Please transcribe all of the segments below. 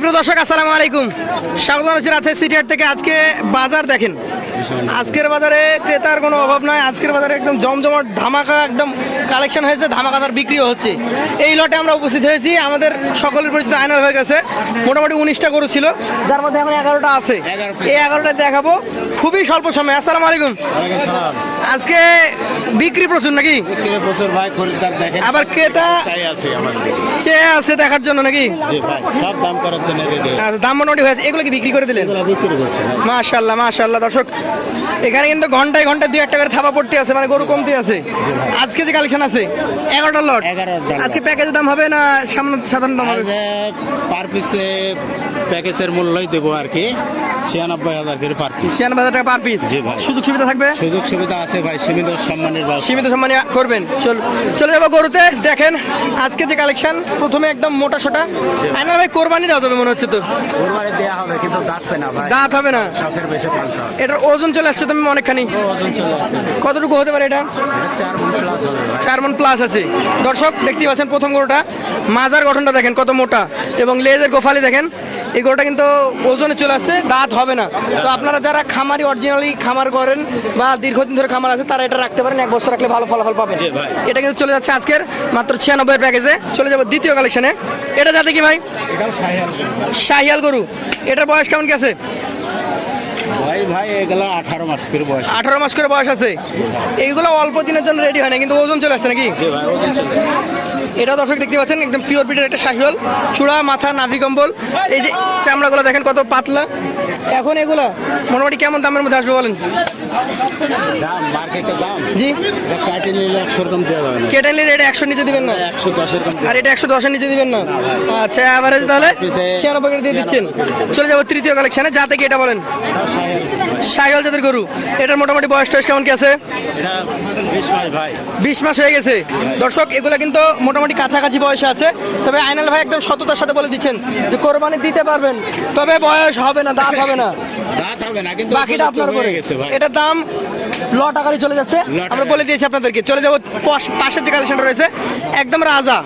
সুপ্রিয় দর্শক আসসালামু আলাইকুম। স্বাগত আছে রাজশাহী থেকে। আজকে বাজার দেখেন। আজকের বাজারে ক্রেতার কোনো অভাব নয় আজকের বাজারে একদম জমজমাট ধামাকা একদম কালেকশন হয়েছে ধামাকাদার বিক্রিও হচ্ছে। এই লটে আমরা উপস্থিত হয়েছি। আমাদের সকলের পরিচিত আয়নার হয়ে গেছে। মোটামুটি উনিশটা গরু ছিল যার মধ্যে এখন এগারোটা আছে। এই এগারোটা দেখাবো। খুবই স্বল্প সময়। আসসালামু আলাইকুম। আজকে বিক্রি প্রচুর নাকি? প্রচুর ভাই খরিদ্দার দেখেন। আবার ক্রেতা চেয়ে আছে দেখার জন্য নাকি? সব দাম করার জন্য আচ্ছা, দাম মোটামুটি হয়েছে। এগুলো কি বিক্রি করে দিলেন। মাশাল্লাহ মাশাল্লাহ দর্শক এখানে কিন্তু ঘন্টায় ঘন্টায় দুই একটা করে থাবা পড়তে আছে মানে গরু কমতে আছে। আজকে যে কালেকশন আছে এগারোটা লট। আজকে প্যাকেজের দাম হবে না সামনে সাধারণ দাম হবে? পার পিসে প্যাকেজের মূল্যই দেবো আর কি। ছিয়ানব্বই হাজার করে পার পিস ছিয়ানব্বই হাজার টাকা পার পিস জি ভাই। সুযোগ সুবিধা থাকবে? সুযোগ সুবিধা আছে ভাই সীমিত সম্মানের ব্যবস্থা সীমিত সম্মানে করবেন। চল চলে যাব গরুতে। দেখেন আজকে যে কালেকশন প্রথমে একদম মোটা সোটা। আয়না ভাই। কোরবানি দেওয়া যাবে মনে হচ্ছে তো? কোরবানি দেওয়া হবে কিন্তু দাঁতবে না ভাই। দাঁত হবে না? শখের বেশি হবে। এটার ওজন চলে আসছে তুমি অনেকখানি। ওজন চলে আসছে। কতটুকু হতে পারে এটা? চার মন প্লাস হবে ভাই। চার মন প্লাস আছে। দর্শক দেখতেই পাচ্ছেন প্রথম গরুটা। মাজার গঠনটা দেখেন কত মোটা। এবং লেজের গোফালি দেখেন। এই গরুটা কিন্তু ওজনে চলে আসছে দাঁত হবে না। তো আপনারা যারা খামারি অরিজিনালি খামার করেন বা দীর্ঘদিন ধরে খামার আছে তারা এটা রাখতে পারেন এক বছর রাখলে ভালো ফলাফল পাবেন। এটা কিন্তু চলে যাচ্ছে আজকের মাত্র ছিয়ানব্বই প্যাকেজে। চলে যাব দ্বিতীয় কালেকশনে এটা যাতে কি ভাই? শাহিয়াল গরু। এটার বয়স কেমন কি আছে? ভাই ভাই এগুলো আঠারো মাস করে বয়স আঠারো মাস করে বয়স আছে। এইগুলো অল্প দিনের জন্য রেডি হয় না কিন্তু ওজন চলে আসছে নাকি? ভাই ওজন চলে আসছে। এটা দর্শক দেখতে পাচ্ছেন একদম পিওর বিটের একটা শাহিওয়াল। চূড়া মাথা নাভি কম্বল। এই যে চামড়াগুলো দেখেন কত পাতলা। এখন এগুলো মোটামুটি কেমন দামের মধ্যে আসবে বলেন? দাম মার্কেটের দাম। জি। এটা কাটে নিলে একশো রকম দেওয়া যাবে কেটে নিলে এটা একশো নিচে দিবেন না? একশো দশ এরকম আর এটা একশো দশের নিচে দিবেন না? আচ্ছা অ্যাভারেজ তাহলে ছিয়ানব্বই করে দিয়ে দিচ্ছেন। চলে যাব তৃতীয় কালেকশনে যা থেকে এটা বলেন। শাহিওয়াল জাতের গরু। এটার মোটামুটি বয়স টয়স কেমন কি আছে? বিশ মাস হয়ে গেছে। দর্শক এগুলো কিন্তু মোটামুটি কাছাকাছি বয়সে আছে। তবে আইনাল ভাই একদম সততার সাথে বলে দিচ্ছেন যে কোরবানি দিতে পারবেন। তবে বয়স হবে না দাঁত হবে না। দাঁত হবে না কিন্তু বাকিটা আপনার উপরে। গেছে এটার দাম লট আকারে চলে যাচ্ছে। আমরা বলে দিয়েছি আপনাদেরকে চলে যাব পাশের যে কালেকশনটা রয়েছে একদম রাজা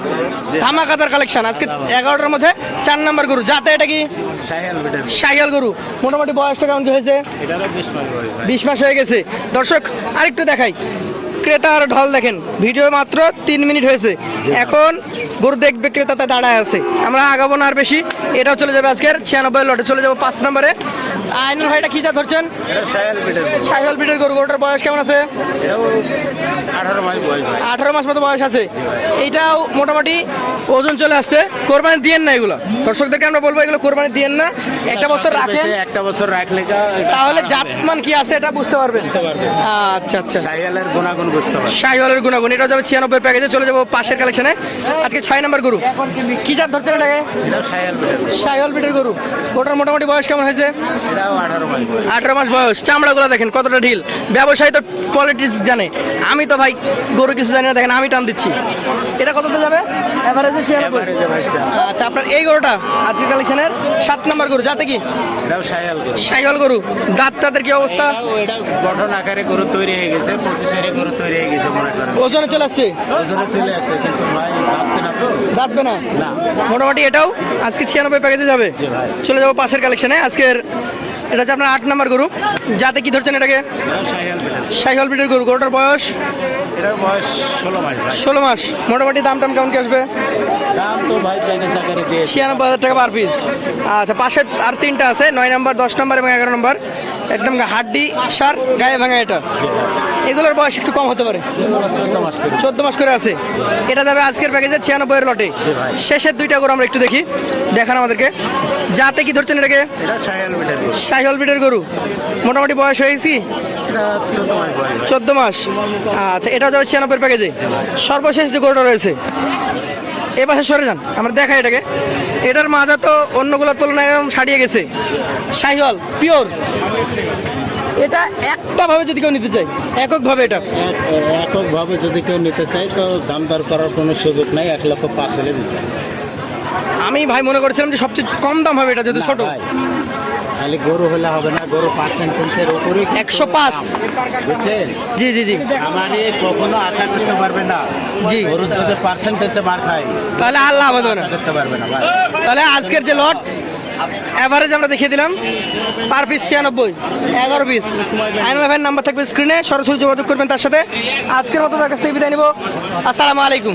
ধামাকাদার কালেকশন আজকে এগারোটার মধ্যে চার নাম্বার গরু। যাতে এটা কি? সাইয়াল গরু। মোটামুটি বয়সটা কেমন হয়েছে? বিশ মাস বিশ মাস হয়ে গেছে। দর্শক আরেকটু দেখাই। ক্রেতার ঢল দেখেন। ভিডিও মাত্র তিন মিনিট হয়েছে। এখন গরু দেখবে ক্রেতাতে দাঁড়ায় আছে। আমরা আগাবো না আর বেশি। এটাও চলে যাবে আজকের ছিয়ানব্বই লটে। চলে যাব পাঁচ নম্বরে। আইনুল ভাইটা কি যা ধরছেন? সাইহাল পিটের গরু। গরুটার বয়স কেমন আছে? এটাও আঠারো মাস আঠারো মাস মতো বয়স আছে। এইটাও মোটামুটি ওজন চলে আসছে কোরবানি দিয়েন না এগুলো। দর্শকদেরকে আমরা বলব এগুলো কোরবানি দিয়েন না। একটা বছর রাখেন। একটা বছর রাখলে তাহলে। জাতমান কি আছে এটা বুঝতে পারবেন? বুঝতে পারবে। আচ্ছা আচ্ছা। সাহেলের গুণাগুণ বুঝতে পারবে। শাহিওয়ালের গুণাগুণ এটা যাবে ছিয়ানব্বই প্যাকেজে চলে যাব পাশের কালেকশনে আজকে ছয় নম্বর গরু। কি জাত ধরতে বেটার শাহিওয়াল পিটের গরু। ওটার মোটামুটি বয়স কেমন হয়েছে? এটাও আঠারো মাস বয়স। আঠারো মাস বয়স। চামড়াগুলো দেখেন কতটা ঢিল। ব্যবসায়ী তো কোয়ালিটি জানে। আমি তো ভাই গরু কিছু জানি না দেখেন আমি টান দিচ্ছি। এটা কততে যাবে? এভারেজে ছিয়ানব্বই। আচ্ছা আপনার এই গরুটা আজকের কালেকশনের সাত নম্বর গরু যাতে কি? সাহেল গরু। দাঁত তাদের কি অবস্থা? এটা গঠন আকারে গরু তৈরি হয়ে গেছে পঁচিশের গরু তৈরি হয়ে গেছে মনে করেন। ওজনে চলে আসছে? ওজনে চলে আসছে কিন্তু ভাই না দাঁতবে না? না। মোটামুটি এটাও আজকে ছিয়ানব্বই প্যাকেজে যাবে। চলে যাব পাশের কালেকশনে আজকের এটা হচ্ছে আপনার আট নাম্বার গরু। যাতে কি ধরছেন এটাকে? সাইকেল পিটের গরু। গরুটার বয়স? এটার বয়স ষোলো মাস ষোলো মাস। মোটামুটি দাম টাম কেমন কি আসবে? দাম তো ভাই ছিয়ানব্বই হাজার টাকা পার পিস আচ্ছা পাশে আর তিনটা আছে নয় নাম্বার দশ নাম্বার এবং এগারো নাম্বার। একদম হাড্ডি সার গায়ে ভাঙা এটা। এগুলোর বয়স একটু কম হতে পারে। চোদ্দ মাস করে। আছে। এটা যাবে আজকের প্যাকেজে ছিয়ানব্বই এর লটে শেষের দুইটা গরু আমরা একটু দেখি। দেখান আমাদেরকে। যাতে কি ধরছেন এটাকে? এটা সাহেল বিটের গরু। মোটামুটি বয়স হয়েছি চোদ্দ মাস আচ্ছা এটা যাবে ছিয়ানব্বই প্যাকেজে সর্বশেষ যে গরুটা রয়েছে এ পাশে সরে যান আমরা দেখাই এটাকে। এটার মাজা তো অন্যগুলোর তুলনায় এরকম ছাড়িয়ে গেছে। সাইহল পিওর। এটা একটা ভাবে যদি কেউ নিতে চাই এককভাবে এটা। এক- এককভাবে যদি কেউ নিতে চায় তো দাম দর করার কোনো সুযোগ নাই এক লক্ষ পাঁচ হলে দিতে আমি ভাই মনে করেছিলাম যে সবচেয়ে কম দাম হবে এটা যদি ছোট। খালি গরু হলে হবে না গরু পার্সেন্টেজের উপরে একশো পাঁচ। বুঝছেন? জি জি জি। আমার কখনো আশা করতে পারবে না। জি। গরুর যদি পার্সেন্টেজে মার খায় তাহলে হবে না করতে পারবে না তাহলে আজকের যে লট অ্যাভারেজ আমরা দেখিয়ে দিলাম পার পিস ছিয়ানব্বই এগারো পিস আইনাল ভাইয়ের নাম্বার থাকবে স্ক্রিনে সরাসরি যোগাযোগ করবেন তার সাথে। আজকের মতো তার কাছ থেকে বিদায় নিব। আসসালামু আলাইকুম।